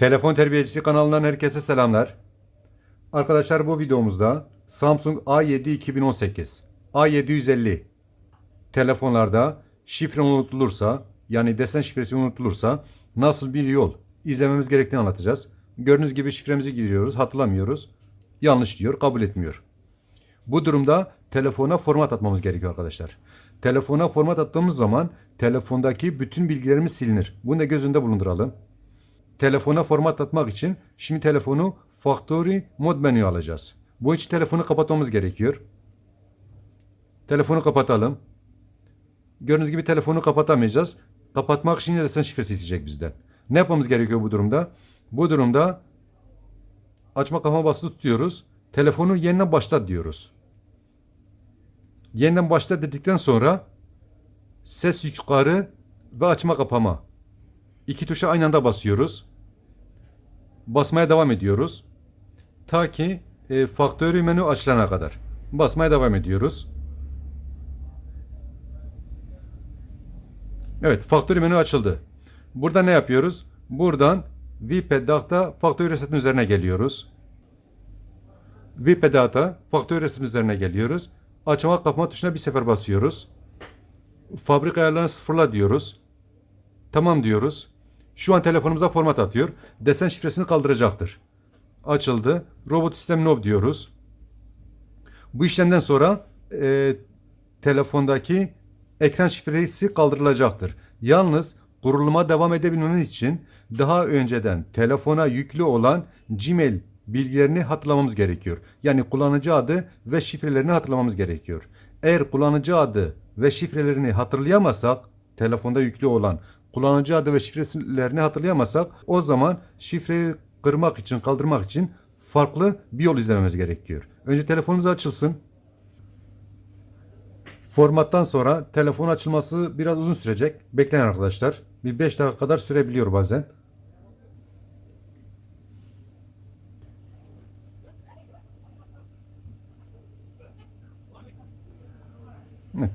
Telefon Terbiyecisi kanalından herkese selamlar. Arkadaşlar bu videomuzda Samsung A7 2018, A750 telefonlarda şifre unutulursa yani desen şifresi unutulursa nasıl bir yol izlememiz gerektiğini anlatacağız. Gördüğünüz gibi şifremizi giriyoruz, hatırlamıyoruz. Yanlış diyor, kabul etmiyor. Bu durumda telefona format atmamız gerekiyor arkadaşlar. Telefona format attığımız zaman telefondaki bütün bilgilerimiz silinir. Bunu da göz önünde bulunduralım. Telefona format atmak için şimdi telefonu Factory mod menüye alacağız. Bu için telefonu kapatmamız gerekiyor. Telefonu kapatalım. Gördüğünüz gibi telefonu kapatamayacağız. Kapatmak için desen şifresi isteyecek bizden. Ne yapmamız gerekiyor bu durumda? Bu durumda açma kapama basılı tutuyoruz. Telefonu yeniden başlat diyoruz. Yeniden başlat dedikten sonra ses yukarı ve açma kapama. İki tuşa aynı anda basıyoruz. Basmaya devam ediyoruz. Ta ki e, faktörü menü açılana kadar. Basmaya devam ediyoruz. Evet, faktörü menü açıldı. Burada ne yapıyoruz? Buradan VPDAT'a faktörü resetin üzerine geliyoruz. VPDAT'a faktörü resetin üzerine geliyoruz. Açma kapama tuşuna bir sefer basıyoruz. Fabrika ayarlarını sıfırla diyoruz. Tamam diyoruz. Şu an telefonumuza format atıyor. Desen şifresini kaldıracaktır. Açıldı. Robot sistem no diyoruz. Bu işlemden sonra e, telefondaki ekran şifresi kaldırılacaktır. Yalnız kuruluma devam edebilmemiz için daha önceden telefona yüklü olan Gmail bilgilerini hatırlamamız gerekiyor. Yani kullanıcı adı ve şifrelerini hatırlamamız gerekiyor. Eğer kullanıcı adı ve şifrelerini hatırlayamazsak, telefonda yüklü olan kullanıcı adı ve şifrelerini hatırlayamazsak o zaman şifreyi kırmak için, kaldırmak için farklı bir yol izlememiz gerekiyor. Önce telefonumuz açılsın. Formattan sonra telefon açılması biraz uzun sürecek. Bekleyin arkadaşlar. Bir 5 dakika kadar sürebiliyor bazen.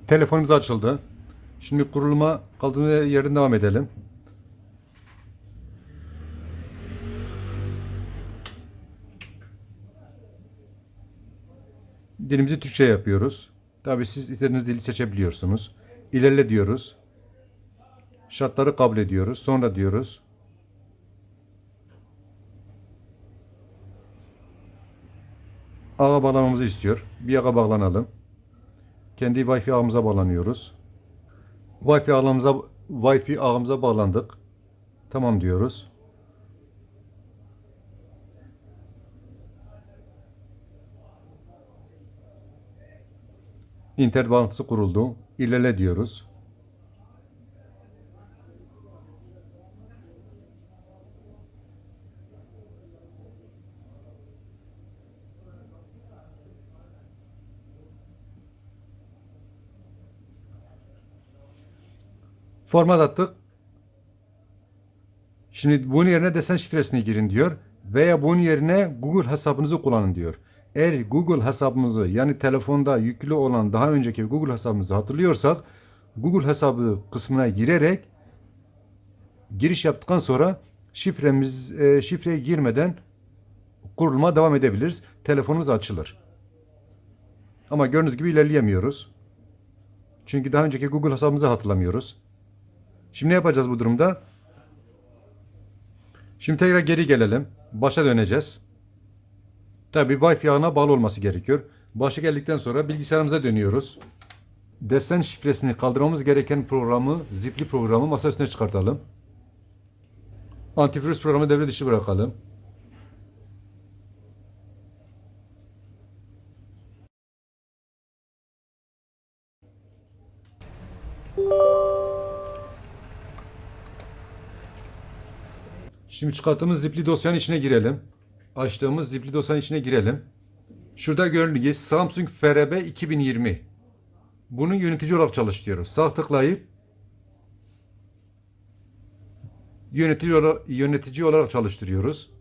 Telefonumuz açıldı. Şimdi kuruluma kaldığımız yerden devam edelim. Dilimizi Türkçe yapıyoruz. Tabii siz istediğiniz dili seçebiliyorsunuz. İlerle diyoruz. Şartları kabul ediyoruz. Sonra diyoruz. Ağa bağlamamızı istiyor. Bir ağa bağlanalım. Kendi Wi-Fi ağımıza bağlanıyoruz. Wi-Fi ağımıza Wi-Fi ağımıza bağlandık. Tamam diyoruz. İnternet bağlantısı kuruldu. İlerle diyoruz. Format attık. Şimdi bunun yerine desen şifresini girin diyor. Veya bunun yerine Google hesabınızı kullanın diyor. Eğer Google hesabımızı yani telefonda yüklü olan daha önceki Google hesabımızı hatırlıyorsak Google hesabı kısmına girerek giriş yaptıktan sonra şifremiz e, şifreye girmeden kuruluma devam edebiliriz. Telefonumuz açılır. Ama gördüğünüz gibi ilerleyemiyoruz. Çünkü daha önceki Google hesabımızı hatırlamıyoruz. Şimdi ne yapacağız bu durumda? Şimdi tekrar geri gelelim. Başa döneceğiz. Tabi Wi-Fi ağına bağlı olması gerekiyor. Başa geldikten sonra bilgisayarımıza dönüyoruz. Desen şifresini kaldırmamız gereken programı, zipli programı masa üstüne çıkartalım. Antivirüs programı devre dışı bırakalım. Şimdi çıkarttığımız zipli dosyanın içine girelim. Açtığımız zipli dosyanın içine girelim. Şurada görüldüğü gibi Samsung FRB 2020. Bunu yönetici olarak çalıştırıyoruz. Sağ tıklayıp yönetici olarak, yönetici olarak çalıştırıyoruz.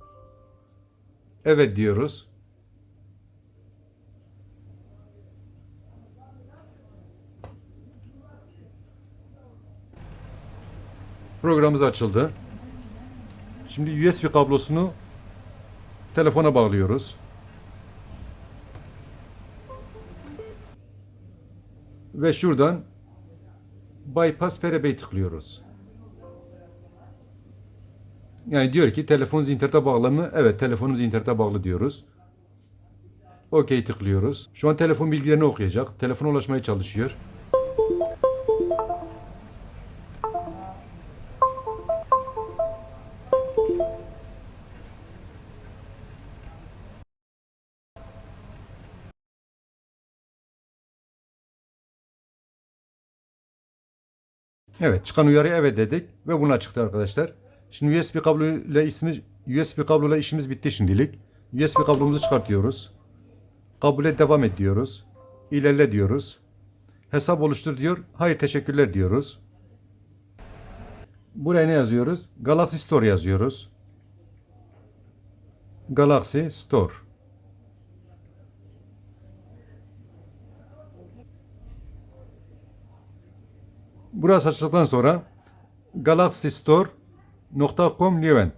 Evet diyoruz. Programımız açıldı. Şimdi USB kablosunu telefona bağlıyoruz. Ve şuradan bypass FRB'yi tıklıyoruz. Yani diyor ki telefonunuz internete bağlı mı? Evet telefonumuz internete bağlı diyoruz. OK tıklıyoruz. Şu an telefon bilgilerini okuyacak. Telefona ulaşmaya çalışıyor. Evet çıkan uyarı evet dedik ve buna çıktı arkadaşlar. Şimdi USB kablo ile ismi USB kablo ile işimiz bitti şimdilik. USB kablomuzu çıkartıyoruz. Kabule devam et diyoruz. İlerle diyoruz. Hesap oluştur diyor. Hayır teşekkürler diyoruz. Buraya ne yazıyoruz? Galaxy Store yazıyoruz. Galaxy Store. Burası açıldıktan sonra galaxystore.com Levent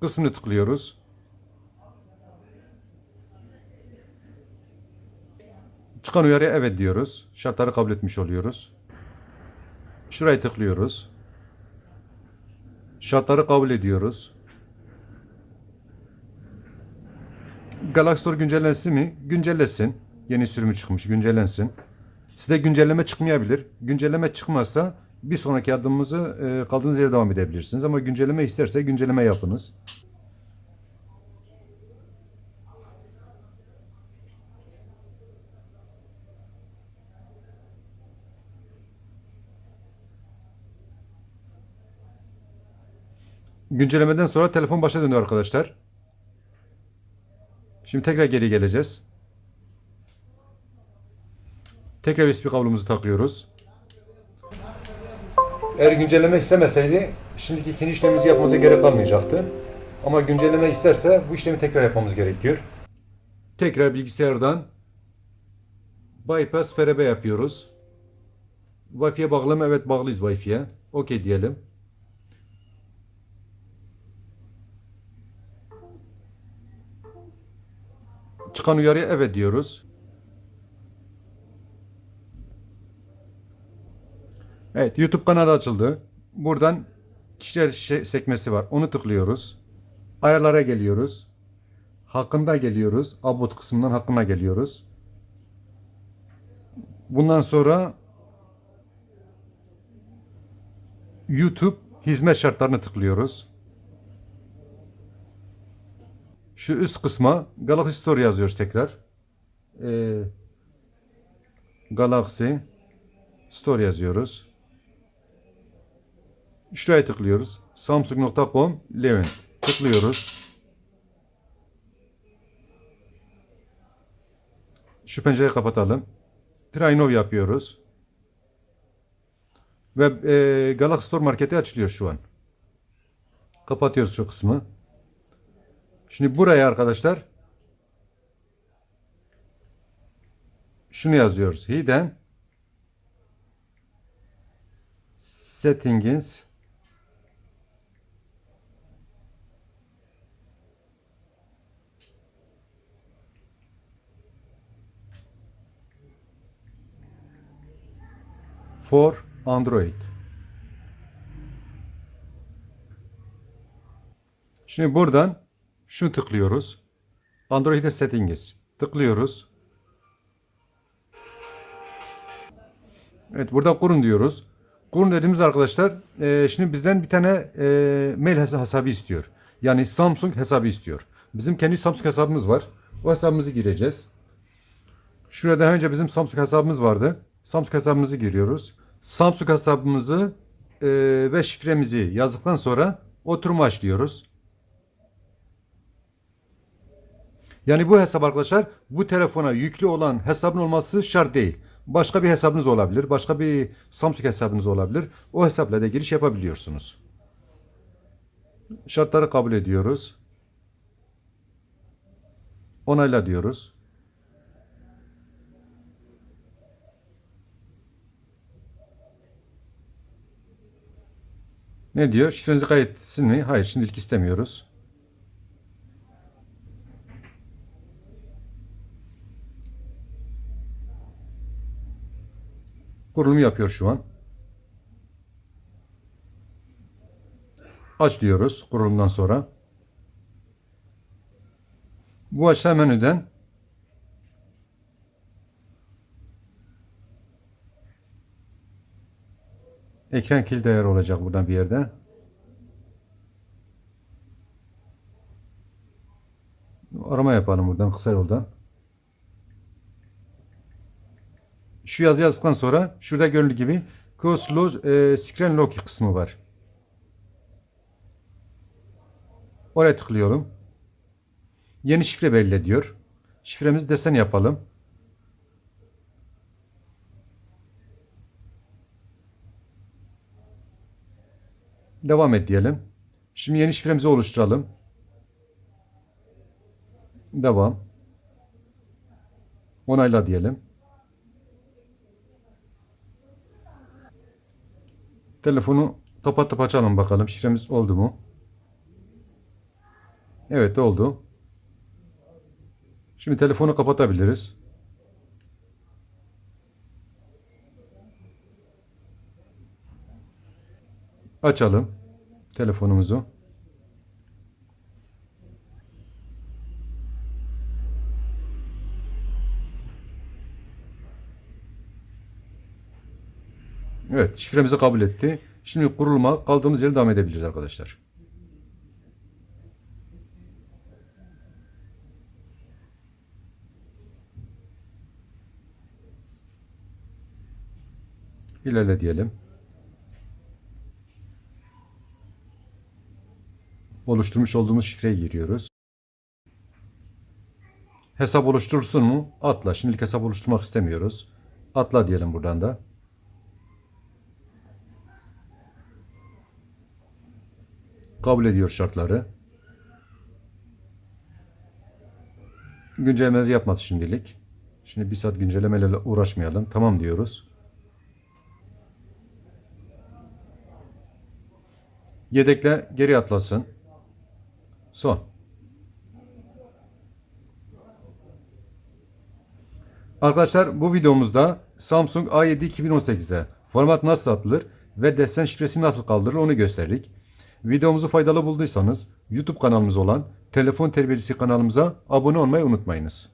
kısmını tıklıyoruz. Çıkan uyarıya evet diyoruz. Şartları kabul etmiş oluyoruz. Şurayı tıklıyoruz. Şartları kabul ediyoruz. Galaxy Store güncellensin mi? Güncellesin. Yeni sürümü çıkmış. Güncellensin. Size güncelleme çıkmayabilir. Güncelleme çıkmazsa bir sonraki adımımızı e, kaldığınız yere devam edebilirsiniz. Ama güncelleme isterse güncelleme yapınız. Güncellemeden sonra telefon başa döndü arkadaşlar. Şimdi tekrar geri geleceğiz. Tekrar USB kablomuzu takıyoruz. Eğer güncelleme istemeseydi şimdiki ikinci işlemimizi yapmamıza gerek kalmayacaktı. Ama güncelleme isterse bu işlemi tekrar yapmamız gerekiyor. Tekrar bilgisayardan bypass FRB yapıyoruz. Wi-Fi'ye bağlı mı? Evet bağlıyız Wi-Fi'ye. OK diyelim. Çıkan uyarıya evet diyoruz. Evet YouTube kanalı açıldı. Buradan kişiler sekmesi var. Onu tıklıyoruz. Ayarlara geliyoruz. Hakkında geliyoruz. About kısmından hakkına geliyoruz. Bundan sonra YouTube hizmet şartlarını tıklıyoruz. Şu üst kısma Galaxy Store yazıyoruz tekrar. Ee, Galaxy Store yazıyoruz. Şuraya tıklıyoruz. Samsung.com Levent. Tıklıyoruz. Şu pencereyi kapatalım. Try Now yapıyoruz. Ve e, Galaxy Store marketi açılıyor şu an. Kapatıyoruz şu kısmı. Şimdi buraya arkadaşlar şunu yazıyoruz. Hidden Settings for Android. Şimdi buradan şunu tıklıyoruz. Android'e settings tıklıyoruz. Evet burada kurun diyoruz. Kurun dediğimiz arkadaşlar e, şimdi bizden bir tane e, mail hesa- hesabı istiyor. Yani Samsung hesabı istiyor. Bizim kendi Samsung hesabımız var. O hesabımızı gireceğiz. Şurada önce bizim Samsung hesabımız vardı. Samsung hesabımızı giriyoruz. Samsung hesabımızı e, ve şifremizi yazdıktan sonra oturumu açlıyoruz. Yani bu hesap arkadaşlar bu telefona yüklü olan hesabın olması şart değil. Başka bir hesabınız olabilir. Başka bir Samsung hesabınız olabilir. O hesapla da giriş yapabiliyorsunuz. Şartları kabul ediyoruz. Onayla diyoruz. Ne diyor? Şifrenizi kaydetsin mi? Hayır şimdilik istemiyoruz. Kurulumu yapıyor şu an. Aç diyoruz kurulumdan sonra. Bu aşağı menüden ekran kilidi ayarı olacak buradan bir yerde. Arama yapalım buradan kısa yoldan. Şu yazı yazdıktan sonra şurada görüldüğü gibi Close e, Screen Lock kısmı var. Oraya tıklıyorum. Yeni şifre belirle diyor. Şifremizi desen yapalım. Devam et diyelim. Şimdi yeni şifremizi oluşturalım. Devam. Onayla diyelim. Telefonu kapatıp açalım bakalım şifremiz oldu mu? Evet oldu. Şimdi telefonu kapatabiliriz. Açalım telefonumuzu. Evet, şifremizi kabul etti. Şimdi kuruluma kaldığımız yere devam edebiliriz arkadaşlar. İlerle diyelim. Oluşturmuş olduğumuz şifreyi giriyoruz. Hesap oluşturursun mu? Atla. Şimdilik hesap oluşturmak istemiyoruz. Atla diyelim buradan da. Kabul ediyor şartları. Güncellemeleri yapmaz şimdilik. Şimdi bir saat güncellemelerle uğraşmayalım. Tamam diyoruz. Yedekle geri atlasın. Son. Arkadaşlar bu videomuzda Samsung A7 2018'e format nasıl atılır ve desen şifresi nasıl kaldırılır onu gösterdik. Videomuzu faydalı bulduysanız YouTube kanalımız olan Telefon Terbiyesi kanalımıza abone olmayı unutmayınız.